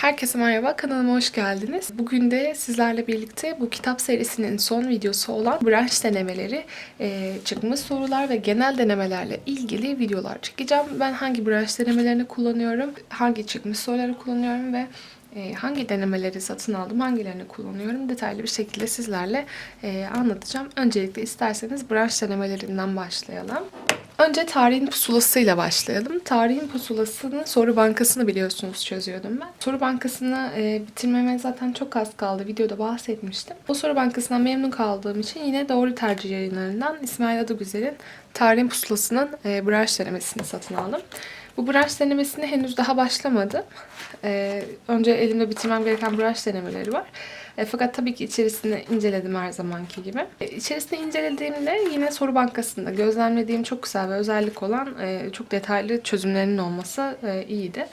Herkese merhaba, kanalıma hoş geldiniz. Bugün de sizlerle birlikte bu kitap serisinin son videosu olan branş denemeleri, e, çıkmış sorular ve genel denemelerle ilgili videolar çekeceğim. Ben hangi branş denemelerini kullanıyorum, hangi çıkmış soruları kullanıyorum ve hangi denemeleri satın aldım, hangilerini kullanıyorum detaylı bir şekilde sizlerle e, anlatacağım. Öncelikle isterseniz branş denemelerinden başlayalım. Önce tarihin pusulasıyla başlayalım. Tarihin pusulasının soru bankasını biliyorsunuz çözüyordum ben. Soru bankasını e, bitirmeme zaten çok az kaldı. Videoda bahsetmiştim. O soru bankasından memnun kaldığım için yine Doğru Tercih yayınlarından İsmail Adıgüzel'in Tarihin Pusulası'nın e, branş denemesini satın aldım. Bu branş denemesine henüz daha başlamadım. E, önce elimde bitirmem gereken branş denemeleri var. E, fakat tabii ki içerisini inceledim her zamanki gibi. E, içerisini incelediğimde yine soru bankasında gözlemlediğim çok güzel ve özellik olan e, çok detaylı çözümlerinin olması e, iyiydi.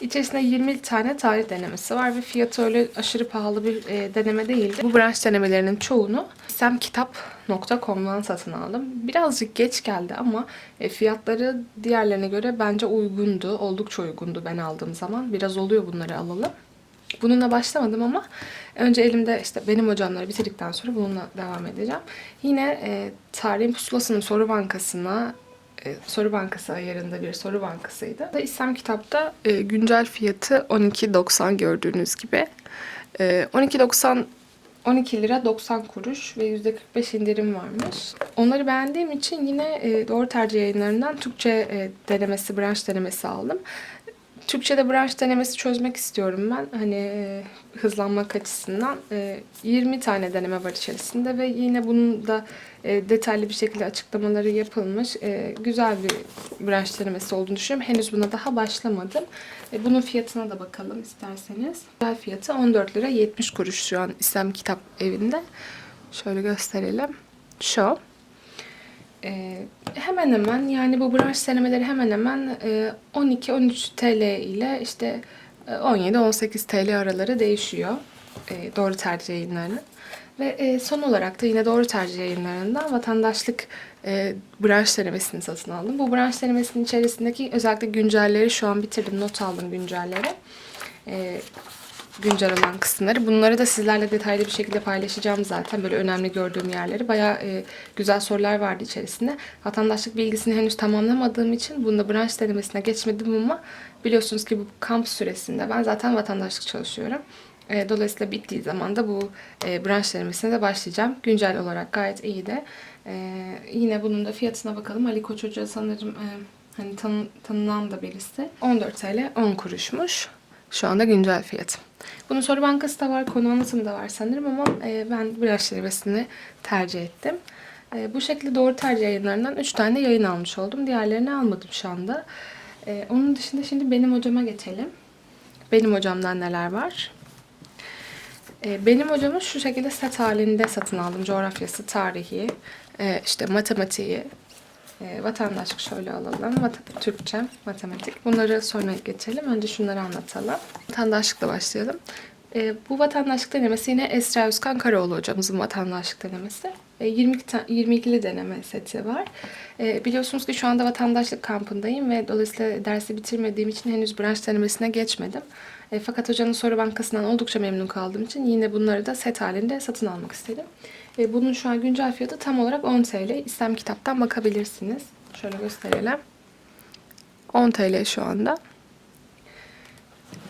İçerisinde 20 tane tarih denemesi var ve fiyatı öyle aşırı pahalı bir e, deneme değildi. Bu branş denemelerinin çoğunu semkitap.com'dan satın aldım. Birazcık geç geldi ama e, fiyatları diğerlerine göre bence uygundu. Oldukça uygundu ben aldığım zaman. Biraz oluyor bunları alalım. Bununla başlamadım ama önce elimde işte benim hocamları bitirdikten sonra bununla devam edeceğim. Yine e, tarihin pusulasının soru bankasına e, soru bankası ayarında bir soru bankasıydı. İslam kitapta e, güncel fiyatı 12.90 gördüğünüz gibi. E, 12.90 12 lira 90 kuruş ve %45 indirim varmış. Onları beğendiğim için yine e, Doğru Tercih yayınlarından Türkçe e, denemesi, branş denemesi aldım. Türkçe'de branş denemesi çözmek istiyorum ben. Hani e, hızlanmak açısından. E, 20 tane deneme var içerisinde ve yine bunun da e, detaylı bir şekilde açıklamaları yapılmış. E, güzel bir branş denemesi olduğunu düşünüyorum. Henüz buna daha başlamadım. E, bunun fiyatına da bakalım isterseniz. Güzel fiyatı 14 lira 70 kuruş şu an İslam Kitap Evi'nde. Şöyle gösterelim. Şu. Ee, hemen hemen yani bu branş denemeleri hemen hemen e, 12-13 TL ile işte e, 17-18 TL araları değişiyor. E, doğru tercih yayınlarının. Ve e, son olarak da yine doğru tercih yayınlarından vatandaşlık e, branş denemesini satın aldım. Bu branş denemesinin içerisindeki özellikle güncelleri şu an bitirdim. Not aldım güncelleri. E, güncel olan kısımları. Bunları da sizlerle detaylı bir şekilde paylaşacağım zaten. Böyle önemli gördüğüm yerleri. Baya e, güzel sorular vardı içerisinde. Vatandaşlık bilgisini henüz tamamlamadığım için bunda branş denemesine geçmedim ama biliyorsunuz ki bu kamp süresinde ben zaten vatandaşlık çalışıyorum. E, dolayısıyla bittiği zaman da bu e, branş denemesine de başlayacağım. Güncel olarak gayet iyi de. E, yine bunun da fiyatına bakalım. Ali Koç Hoca sanırım e, hani tanı, tanınan da birisi. 14 TL 10 kuruşmuş. Şu anda güncel fiyatı. Bunun soru bankası da var, konu anlatımı da var sanırım ama e, ben branş denemesini tercih ettim. E, bu şekilde doğru tercih yayınlarından 3 tane yayın almış oldum. Diğerlerini almadım şu anda. E, onun dışında şimdi benim hocama geçelim. Benim hocamdan neler var? E, benim hocamı şu şekilde set halinde satın aldım. Coğrafyası, tarihi, e, işte matematiği, e, vatandaşlık şöyle alalım. Vat- Türkçe, matematik. Bunları sonra geçelim. Önce şunları anlatalım. Vatandaşlıkla başlayalım. E, bu vatandaşlık denemesi yine Esra Özkan Karaoğlu hocamızın vatandaşlık denemesi. E, 22 ta- 22'li deneme seti var. E, biliyorsunuz ki şu anda vatandaşlık kampındayım ve dolayısıyla dersi bitirmediğim için henüz branş denemesine geçmedim. E, fakat hocanın soru bankasından oldukça memnun kaldığım için yine bunları da set halinde satın almak istedim. E, bunun şu an güncel fiyatı tam olarak 10 TL. İslam kitaptan bakabilirsiniz. Şöyle gösterelim. 10 TL şu anda.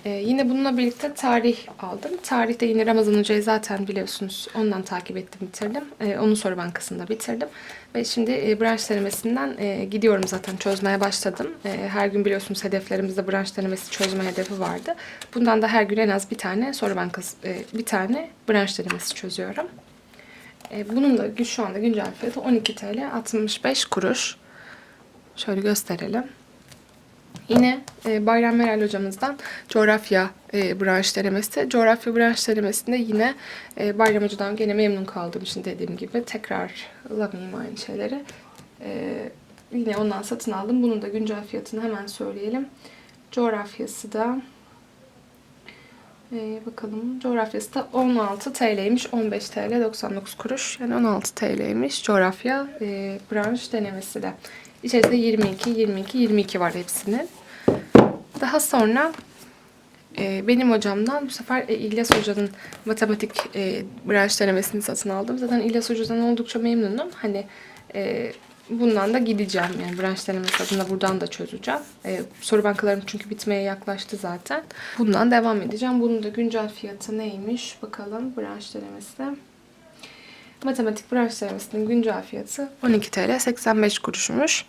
Ee, yine bununla birlikte tarih aldım. Tarihte yine Ramazan Hoca'yı zaten biliyorsunuz. Ondan takip ettim, bitirdim. Ee, onun soru bankasında bitirdim. Ve şimdi e, branş denemesinden e, gidiyorum zaten. Çözmeye başladım. E, her gün biliyorsunuz hedeflerimizde branş denemesi çözme hedefi vardı. Bundan da her gün en az bir tane soru bankası, e, bir tane branş denemesi çözüyorum. E, bunun da şu anda güncel fiyatı 12 TL 65 kuruş. Şöyle gösterelim. Yine e, Bayram Meral hocamızdan coğrafya e, branş denemesi. Coğrafya branş denemesinde yine e, Bayram hocadan gene memnun kaldığım için dediğim gibi tekrarlamayayım aynı şeyleri. E, yine ondan satın aldım. Bunun da güncel fiyatını hemen söyleyelim. Coğrafyası da e, bakalım coğrafyası da 16 TL'ymiş. 15 TL 99 kuruş. Yani 16 TL'ymiş coğrafya e, branş denemesi de. İçerisinde 22, 22, 22 var hepsinin. Daha sonra e, benim hocamdan bu sefer e, İlyas Hoca'nın matematik e, branş denemesini satın aldım. Zaten İlyas Hoca'dan oldukça memnunum. Hani e, bundan da gideceğim. Yani branş denemesi adına buradan da çözeceğim. E, soru bankalarım çünkü bitmeye yaklaştı zaten. Bundan devam edeceğim. Bunun da güncel fiyatı neymiş? Bakalım branş denemesi. Matematik branş denemesinin güncel fiyatı 12 TL 85 kuruşmuş.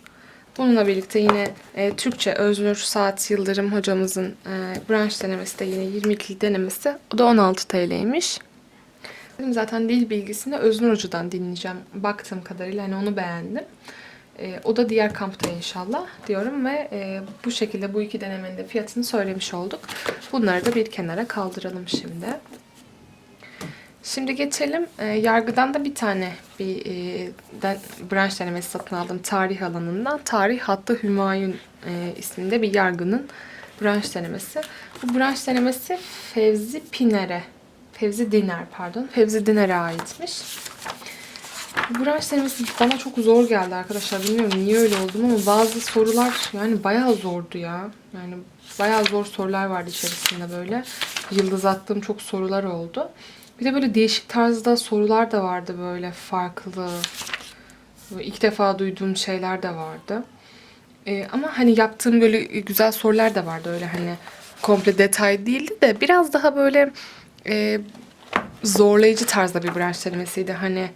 Bununla birlikte yine e, Türkçe Öznur Saat Yıldırım hocamızın e, branş denemesi de yine 22 denemesi. O da 16 TL'ymiş. Zaten dil bilgisini Öznur Hoca'dan dinleyeceğim. Baktığım kadarıyla hani onu beğendim. E, o da diğer kampta inşallah diyorum ve e, bu şekilde bu iki denemenin de fiyatını söylemiş olduk. Bunları da bir kenara kaldıralım şimdi. Şimdi geçelim. E, yargıdan da bir tane bir e, den, branş denemesi satın aldım tarih alanından. Tarih Hattı Hümayun e, isminde bir yargının branş denemesi. Bu branş denemesi Fevzi Piner'e, Fevzi Diner pardon, Fevzi Diner'e aitmiş. Bu branş denemesi bana çok zor geldi arkadaşlar. Bilmiyorum niye öyle oldum ama bazı sorular yani bayağı zordu ya. Yani bayağı zor sorular vardı içerisinde böyle. Yıldız attığım çok sorular oldu. Bir de böyle değişik tarzda sorular da vardı böyle farklı. İlk defa duyduğum şeyler de vardı. Ee, ama hani yaptığım böyle güzel sorular da vardı öyle hani komple detay değildi de biraz daha böyle e, zorlayıcı tarzda bir branş denemesiydi. Hani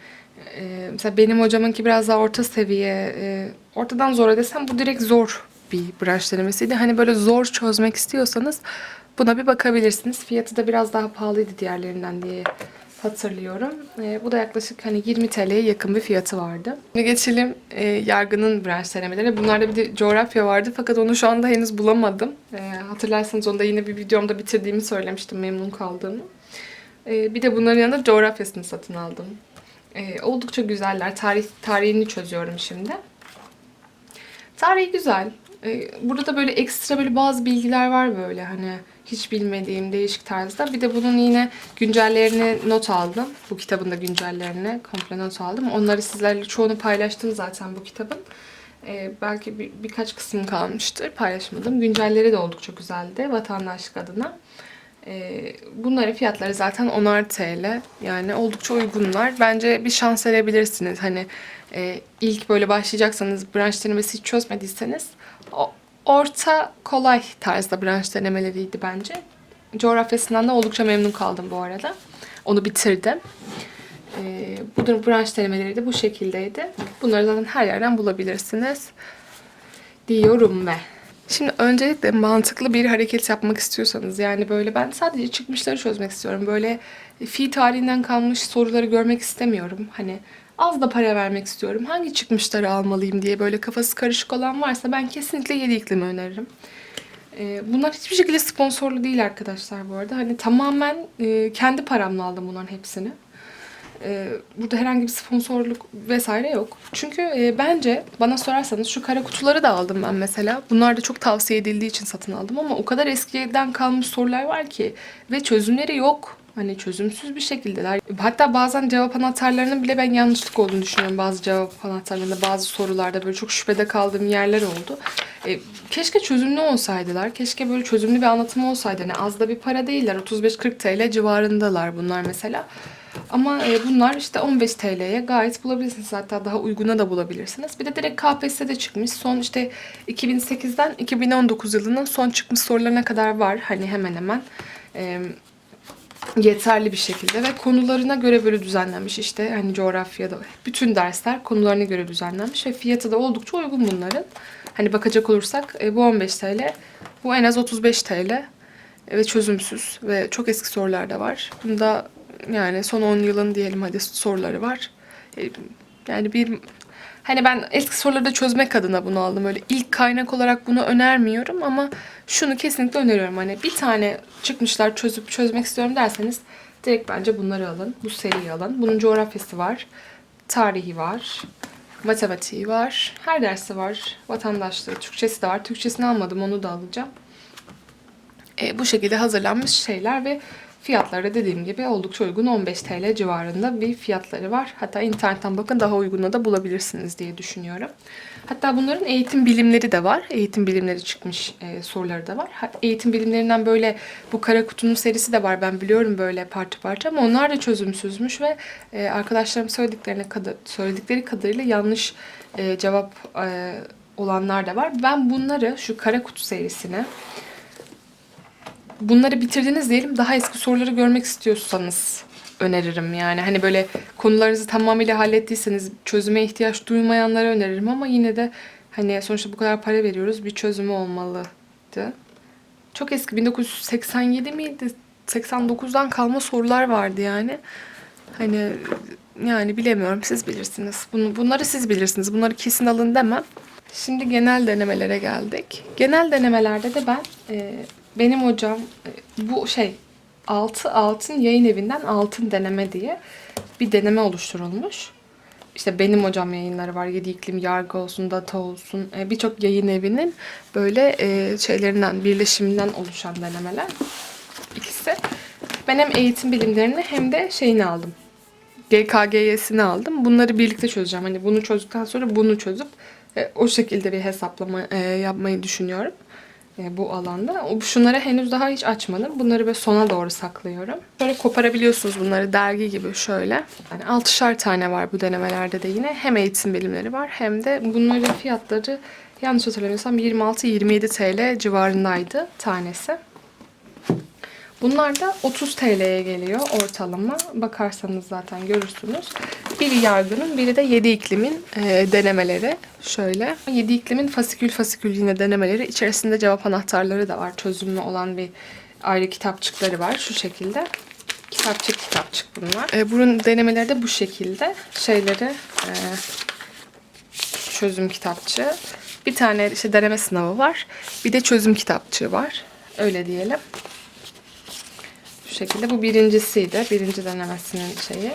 e, mesela benim hocamınki biraz daha orta seviye, e, ortadan zora desem bu direkt zor bir branş denemesiydi. Hani böyle zor çözmek istiyorsanız buna bir bakabilirsiniz. Fiyatı da biraz daha pahalıydı diğerlerinden diye hatırlıyorum. E, bu da yaklaşık hani 20 TL'ye yakın bir fiyatı vardı. Şimdi geçelim e, yargının branş denemelerine. Bunlarda bir de coğrafya vardı fakat onu şu anda henüz bulamadım. E, hatırlarsanız onu da yine bir videomda bitirdiğimi söylemiştim memnun kaldığımı. E, bir de bunların yanında coğrafyasını satın aldım. E, oldukça güzeller. Tarih tarihini çözüyorum şimdi. Tarihi güzel. E, burada da böyle ekstra böyle bazı bilgiler var böyle hani hiç bilmediğim değişik tarzda. Bir de bunun yine güncellerini not aldım. Bu kitabın da güncellerini komple not aldım. Onları sizlerle çoğunu paylaştım zaten bu kitabın. E, belki bir, birkaç kısım kalmıştır. Paylaşmadım. Güncelleri de oldukça güzeldi vatandaşlık adına. E, bunların fiyatları zaten 10'ar TL. Yani oldukça uygunlar. Bence bir şans verebilirsiniz. Hani e, ilk böyle başlayacaksanız branş denemesi hiç çözmediyseniz orta kolay tarzda branş denemeleriydi bence. Coğrafyasından da oldukça memnun kaldım bu arada. Onu bitirdim. E, bu branş denemeleri de bu şekildeydi. Bunları zaten her yerden bulabilirsiniz. Diyorum ve Şimdi öncelikle mantıklı bir hareket yapmak istiyorsanız yani böyle ben sadece çıkmışları çözmek istiyorum. Böyle fi tarihinden kalmış soruları görmek istemiyorum. Hani az da para vermek istiyorum. Hangi çıkmışları almalıyım diye böyle kafası karışık olan varsa ben kesinlikle yedi iklimi öneririm. Ee, bunlar hiçbir şekilde sponsorlu değil arkadaşlar bu arada. Hani tamamen e, kendi paramla aldım bunların hepsini. Ee, burada herhangi bir sponsorluk vesaire yok. Çünkü e, bence bana sorarsanız şu kara kutuları da aldım ben mesela. Bunlar da çok tavsiye edildiği için satın aldım ama o kadar eskiden kalmış sorular var ki ve çözümleri yok. Hani çözümsüz bir şekildeler. Hatta bazen cevap anahtarlarının bile ben yanlışlık olduğunu düşünüyorum. Bazı cevap anahtarlarında bazı sorularda böyle çok şüphede kaldığım yerler oldu. E, keşke çözümlü olsaydılar. Keşke böyle çözümlü bir anlatım olsaydı. Hani az da bir para değiller. 35-40 TL civarındalar bunlar mesela. Ama e, bunlar işte 15 TL'ye gayet bulabilirsiniz. Hatta daha uyguna da bulabilirsiniz. Bir de direkt KPSS'de çıkmış. Son işte 2008'den 2019 yılının son çıkmış sorularına kadar var. Hani hemen hemen. E, yeterli bir şekilde ve konularına göre böyle düzenlenmiş işte hani coğrafyada bütün dersler konularına göre düzenlenmiş ve fiyatı da oldukça uygun bunların. Hani bakacak olursak e, bu 15 TL, bu en az 35 TL ve çözümsüz ve çok eski sorular da var. Bunda yani son 10 yılın diyelim hadi soruları var. E, yani bir Hani ben eski soruları da çözmek adına bunu aldım. Öyle ilk kaynak olarak bunu önermiyorum ama şunu kesinlikle öneriyorum. Hani bir tane çıkmışlar çözüp çözmek istiyorum derseniz direkt bence bunları alın. Bu seriyi alın. Bunun coğrafyası var. Tarihi var. Matematiği var. Her dersi var. Vatandaşlığı, Türkçesi de var. Türkçesini almadım onu da alacağım. E, bu şekilde hazırlanmış şeyler ve Fiyatları dediğim gibi oldukça uygun 15 TL civarında bir fiyatları var. Hatta internetten bakın daha uyguna da bulabilirsiniz diye düşünüyorum. Hatta bunların eğitim bilimleri de var. Eğitim bilimleri çıkmış e, soruları da var. Ha, Eğitim bilimlerinden böyle bu kara kutunun serisi de var. Ben biliyorum böyle parça parça ama onlar da çözümsüzmüş ve e, arkadaşlarım söylediklerine kadar söyledikleri kadarıyla yanlış e, cevap e, olanlar da var. Ben bunları şu kara kutu serisini bunları bitirdiniz diyelim daha eski soruları görmek istiyorsanız öneririm yani. Hani böyle konularınızı tamamıyla hallettiyseniz çözüme ihtiyaç duymayanlara öneririm ama yine de hani sonuçta bu kadar para veriyoruz bir çözümü olmalıydı. Çok eski 1987 miydi? 89'dan kalma sorular vardı yani. Hani yani bilemiyorum siz bilirsiniz. Bunu, bunları siz bilirsiniz. Bunları kesin alın demem. Şimdi genel denemelere geldik. Genel denemelerde de ben e, benim hocam e, bu şey altı altın yayın evinden altın deneme diye bir deneme oluşturulmuş. İşte benim hocam yayınları var. Yedi iklim, yargı olsun, data olsun. e, Birçok yayın evinin böyle e, şeylerinden, birleşiminden oluşan denemeler. İkisi. Ben hem eğitim bilimlerini hem de şeyini aldım. GKG'sini aldım. Bunları birlikte çözeceğim. Hani bunu çözdükten sonra bunu çözüp e, o şekilde bir hesaplama e, yapmayı düşünüyorum e, bu alanda. Şunları henüz daha hiç açmadım. Bunları böyle sona doğru saklıyorum. Böyle koparabiliyorsunuz bunları dergi gibi şöyle. Yani altışar tane var bu denemelerde de yine. Hem eğitim bilimleri var hem de bunların fiyatları yanlış hatırlamıyorsam 26-27 TL civarındaydı tanesi. Bunlar da 30 TL'ye geliyor ortalama. Bakarsanız zaten görürsünüz. Biri yargının, biri de 7 iklimin e, denemeleri. Şöyle. 7 iklimin fasikül fasikül yine denemeleri. İçerisinde cevap anahtarları da var. Çözümlü olan bir ayrı kitapçıkları var. Şu şekilde. Kitapçık kitapçık bunlar. E, bunun denemeleri de bu şekilde. Şeyleri e, çözüm kitapçığı. Bir tane işte deneme sınavı var. Bir de çözüm kitapçığı var. Öyle diyelim. Şu şekilde. Bu birincisiydi. Birinci denemesinin şeyi.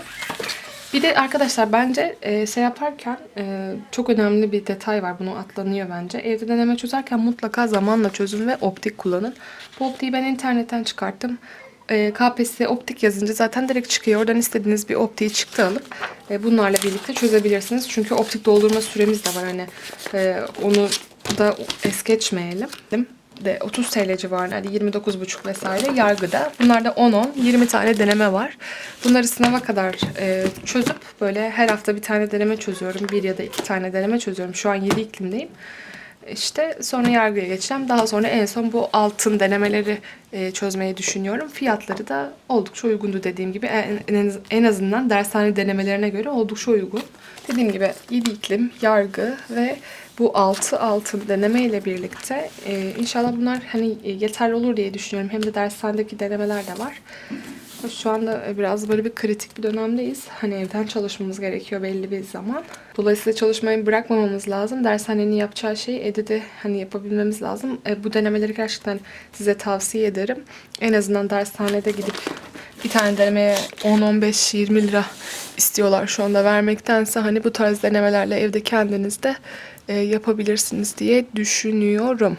Bir de arkadaşlar bence e, şey yaparken e, çok önemli bir detay var. Bunu atlanıyor bence. Evde deneme çözerken mutlaka zamanla çözün ve optik kullanın. Bu optiği ben internetten çıkarttım. E, KPSS optik yazınca zaten direkt çıkıyor. Oradan istediğiniz bir optiği çıktı alıp e, bunlarla birlikte çözebilirsiniz. Çünkü optik doldurma süremiz de var. Hani e, onu da es geçmeyelim de 30 TL civarında hadi 29,5 vesaire yargıda. Bunlarda 10-10 20 tane deneme var. Bunları sınava kadar e, çözüp böyle her hafta bir tane deneme çözüyorum. Bir ya da iki tane deneme çözüyorum. Şu an 7 iklimdeyim. İşte sonra yargıya geçeceğim. Daha sonra en son bu altın denemeleri e, çözmeyi düşünüyorum. Fiyatları da oldukça uygundu dediğim gibi. En, en, azından dershane denemelerine göre oldukça uygun. Dediğim gibi 7 iklim, yargı ve bu 6 altın deneme ile birlikte e, inşallah bunlar hani e, yeterli olur diye düşünüyorum. Hem de dershanedeki denemeler de var. Şu anda biraz böyle bir kritik bir dönemdeyiz. Hani evden çalışmamız gerekiyor belli bir zaman. Dolayısıyla çalışmayı bırakmamamız lazım. Dershanenin yapacağı şeyi evde de hani yapabilmemiz lazım. E, bu denemeleri gerçekten size tavsiye ederim. En azından dershanede gidip bir tane denemeye 10-15-20 lira istiyorlar şu anda vermektense hani bu tarz denemelerle evde kendiniz de e, yapabilirsiniz diye düşünüyorum.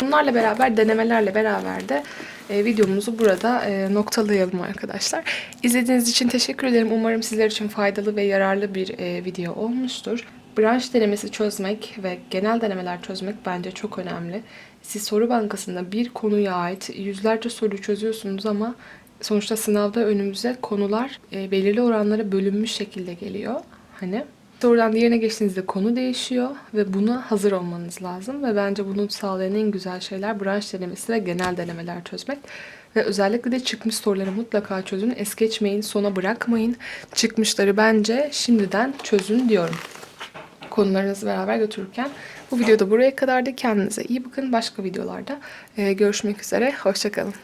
Bunlarla beraber denemelerle beraber de e, videomuzu burada e, noktalayalım arkadaşlar. İzlediğiniz için teşekkür ederim. Umarım sizler için faydalı ve yararlı bir e, video olmuştur. Branş denemesi çözmek ve genel denemeler çözmek bence çok önemli. Siz soru bankasında bir konuya ait yüzlerce soru çözüyorsunuz ama sonuçta sınavda önümüze konular e, belirli oranlara bölünmüş şekilde geliyor. Hani Sorudan diğerine geçtiğinizde konu değişiyor ve buna hazır olmanız lazım. Ve bence bunu sağlayan en güzel şeyler branş denemesi ve genel denemeler çözmek. Ve özellikle de çıkmış soruları mutlaka çözün. Es geçmeyin, sona bırakmayın. Çıkmışları bence şimdiden çözün diyorum. Konularınızı beraber götürürken. Bu videoda buraya kadardı. Kendinize iyi bakın. Başka videolarda görüşmek üzere. Hoşçakalın.